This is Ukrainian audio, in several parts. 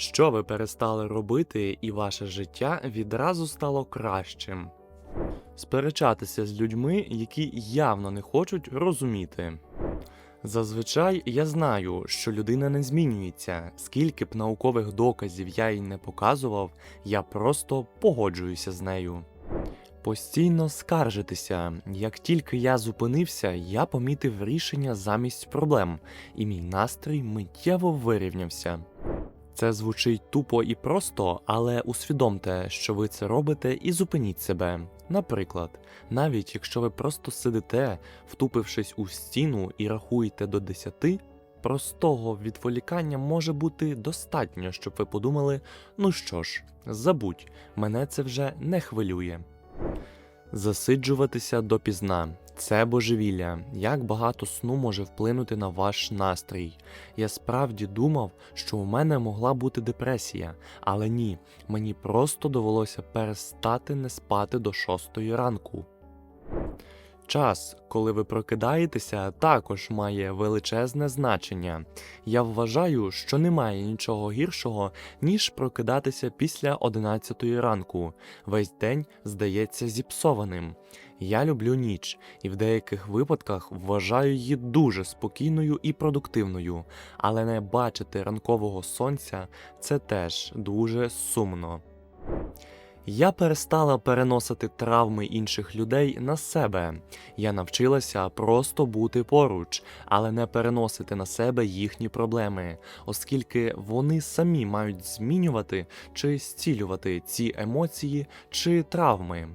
Що ви перестали робити, і ваше життя відразу стало кращим? Сперечатися з людьми, які явно не хочуть розуміти. Зазвичай я знаю, що людина не змінюється. Скільки б наукових доказів я їй не показував, я просто погоджуюся з нею. Постійно скаржитися. Як тільки я зупинився, я помітив рішення замість проблем, і мій настрій миттєво вирівнявся. Це звучить тупо і просто, але усвідомте, що ви це робите, і зупиніть себе. Наприклад, навіть якщо ви просто сидите, втупившись у стіну і рахуєте до 10, простого відволікання може бути достатньо, щоб ви подумали: ну що ж, забудь, мене це вже не хвилює. Засиджуватися допізна це божевілля. Як багато сну може вплинути на ваш настрій? Я справді думав, що у мене могла бути депресія, але ні, мені просто довелося перестати не спати до шостої ранку. Час, коли ви прокидаєтеся, також має величезне значення. Я вважаю, що немає нічого гіршого, ніж прокидатися після 11 ранку. Весь день здається зіпсованим. Я люблю ніч і в деяких випадках вважаю її дуже спокійною і продуктивною, але не бачити ранкового сонця це теж дуже сумно. Я перестала переносити травми інших людей на себе. Я навчилася просто бути поруч, але не переносити на себе їхні проблеми, оскільки вони самі мають змінювати чи зцілювати ці емоції чи травми.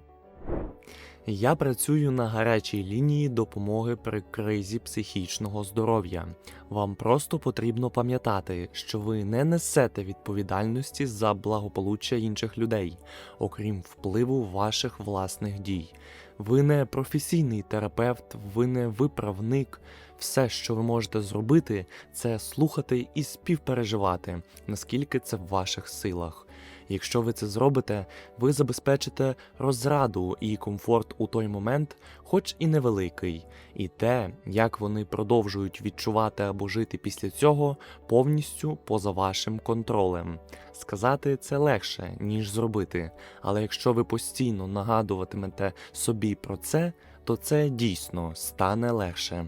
Я працюю на гарячій лінії допомоги при кризі психічного здоров'я. Вам просто потрібно пам'ятати, що ви не несете відповідальності за благополуччя інших людей, окрім впливу ваших власних дій. Ви не професійний терапевт, ви не виправник. Все, що ви можете зробити, це слухати і співпереживати, наскільки це в ваших силах. Якщо ви це зробите, ви забезпечите розраду і комфорт у той момент, хоч і невеликий, і те, як вони продовжують відчувати або жити після цього, повністю поза вашим контролем. Сказати це легше, ніж зробити, але якщо ви постійно нагадуватимете собі про це, то це дійсно стане легше.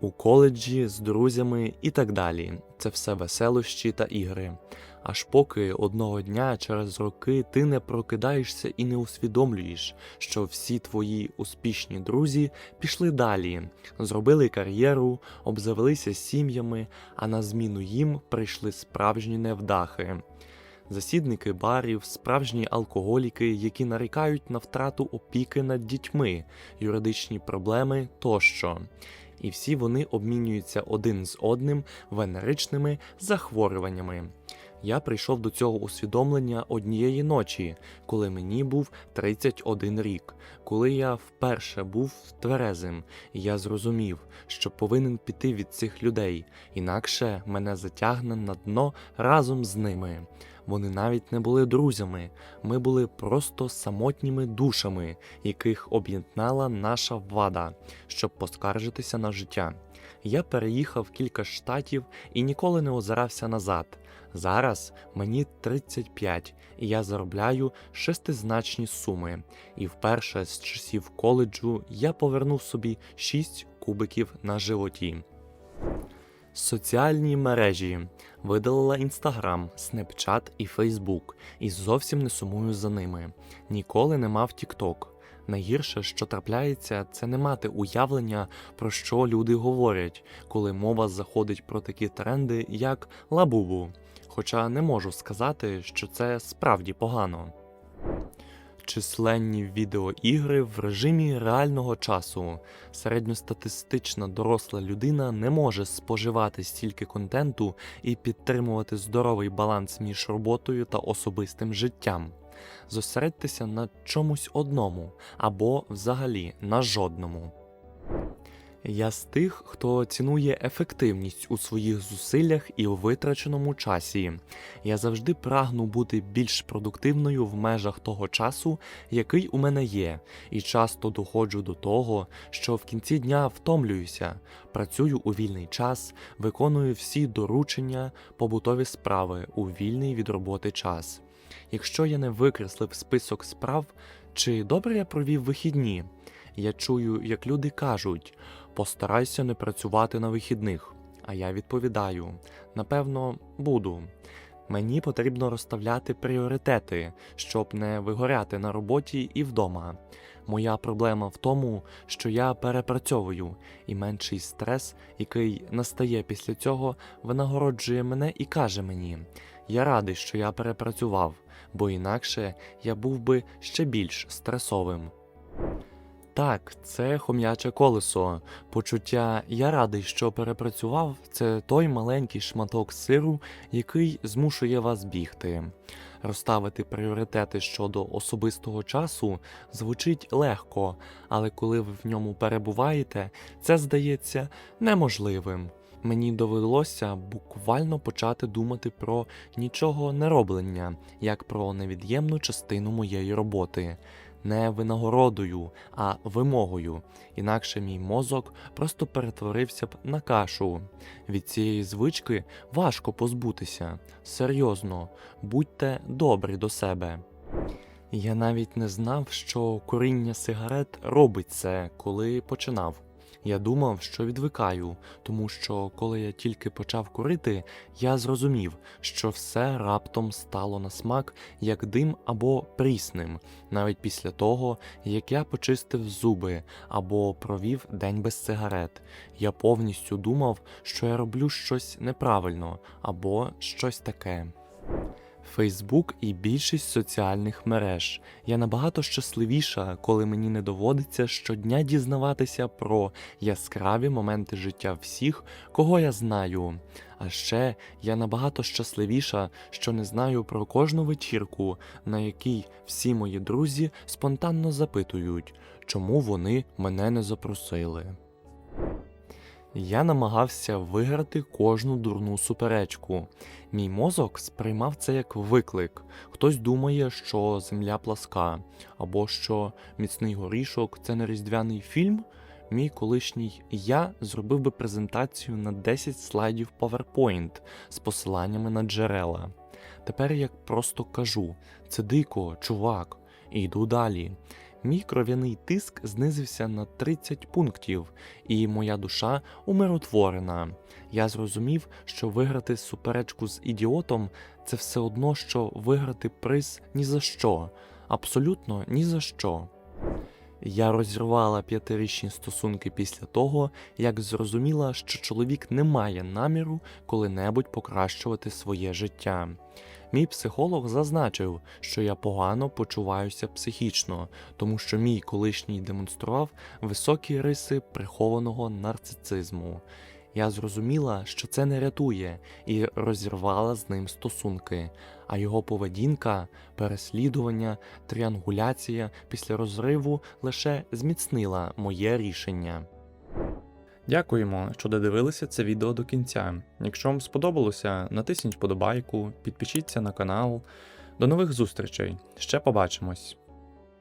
У коледжі з друзями і так далі. Це все веселощі та ігри. Аж поки одного дня через роки ти не прокидаєшся і не усвідомлюєш, що всі твої успішні друзі пішли далі, зробили кар'єру, обзавелися сім'ями, а на зміну їм прийшли справжні невдахи. Засідники барів, справжні алкоголіки, які нарікають на втрату опіки над дітьми, юридичні проблеми тощо. І всі вони обмінюються один з одним венеричними захворюваннями. Я прийшов до цього усвідомлення однієї ночі, коли мені був 31 рік, коли я вперше був тверезим, і я зрозумів, що повинен піти від цих людей, інакше мене затягне на дно разом з ними. Вони навіть не були друзями, ми були просто самотніми душами, яких об'єднала наша вада, щоб поскаржитися на життя. Я переїхав кілька штатів і ніколи не озирався назад. Зараз мені 35, і я заробляю шестизначні суми. І вперше з часів коледжу я повернув собі 6 кубиків на животі. Соціальні мережі видалила Інстаграм, Снепчат і Фейсбук, і зовсім не сумую за ними. Ніколи не мав Тікток. Найгірше, що трапляється, це не мати уявлення, про що люди говорять, коли мова заходить про такі тренди, як лабубу. Хоча не можу сказати, що це справді погано. Численні відеоігри в режимі реального часу. Середньостатистична доросла людина не може споживати стільки контенту і підтримувати здоровий баланс між роботою та особистим життям. Зосередьтеся на чомусь одному або взагалі на жодному. Я з тих, хто цінує ефективність у своїх зусиллях і у витраченому часі. Я завжди прагну бути більш продуктивною в межах того часу, який у мене є, і часто доходжу до того, що в кінці дня втомлююся, працюю у вільний час, виконую всі доручення, побутові справи у вільний від роботи час. Якщо я не викреслив список справ, чи добре я провів вихідні? Я чую, як люди кажуть: постарайся не працювати на вихідних. А я відповідаю: напевно, буду. Мені потрібно розставляти пріоритети, щоб не вигоряти на роботі і вдома. Моя проблема в тому, що я перепрацьовую, і менший стрес, який настає після цього, винагороджує мене і каже мені: я радий, що я перепрацював, бо інакше я був би ще більш стресовим. Так, це хом'яче колесо. Почуття я радий, що перепрацював, це той маленький шматок сиру, який змушує вас бігти. Розставити пріоритети щодо особистого часу звучить легко, але коли ви в ньому перебуваєте, це здається неможливим. Мені довелося буквально почати думати про нічого не роблення, як про невід'ємну частину моєї роботи не винагородою, а вимогою, інакше мій мозок просто перетворився б на кашу. Від цієї звички важко позбутися. Серйозно, будьте добрі до себе. Я навіть не знав, що куріння сигарет робить це, коли починав. Я думав, що відвикаю, тому що коли я тільки почав курити, я зрозумів, що все раптом стало на смак як дим або прісним, навіть після того, як я почистив зуби або провів день без сигарет. Я повністю думав, що я роблю щось неправильно або щось таке. Фейсбук і більшість соціальних мереж. Я набагато щасливіша, коли мені не доводиться щодня дізнаватися про яскраві моменти життя всіх, кого я знаю. А ще я набагато щасливіша, що не знаю про кожну вечірку, на якій всі мої друзі спонтанно запитують, чому вони мене не запросили. Я намагався виграти кожну дурну суперечку. Мій мозок сприймав це як виклик. Хтось думає, що земля пласка, або що міцний горішок це не різдвяний фільм. Мій колишній я зробив би презентацію на 10 слайдів PowerPoint з посиланнями на джерела. Тепер я просто кажу: це дико, чувак, і йду далі. Мій кров'яний тиск знизився на 30 пунктів, і моя душа умиротворена. Я зрозумів, що виграти суперечку з ідіотом це все одно, що виграти приз ні за що, абсолютно ні за що. Я розірвала п'ятирічні стосунки після того, як зрозуміла, що чоловік не має наміру коли-небудь покращувати своє життя. Мій психолог зазначив, що я погано почуваюся психічно, тому що мій колишній демонстрував високі риси прихованого нарцицизму. Я зрозуміла, що це не рятує, і розірвала з ним стосунки, а його поведінка, переслідування, тріангуляція після розриву лише зміцнила моє рішення. Дякуємо, що додивилися це відео до кінця. Якщо вам сподобалося, натисніть вподобайку, підпишіться на канал. До нових зустрічей. Ще побачимось.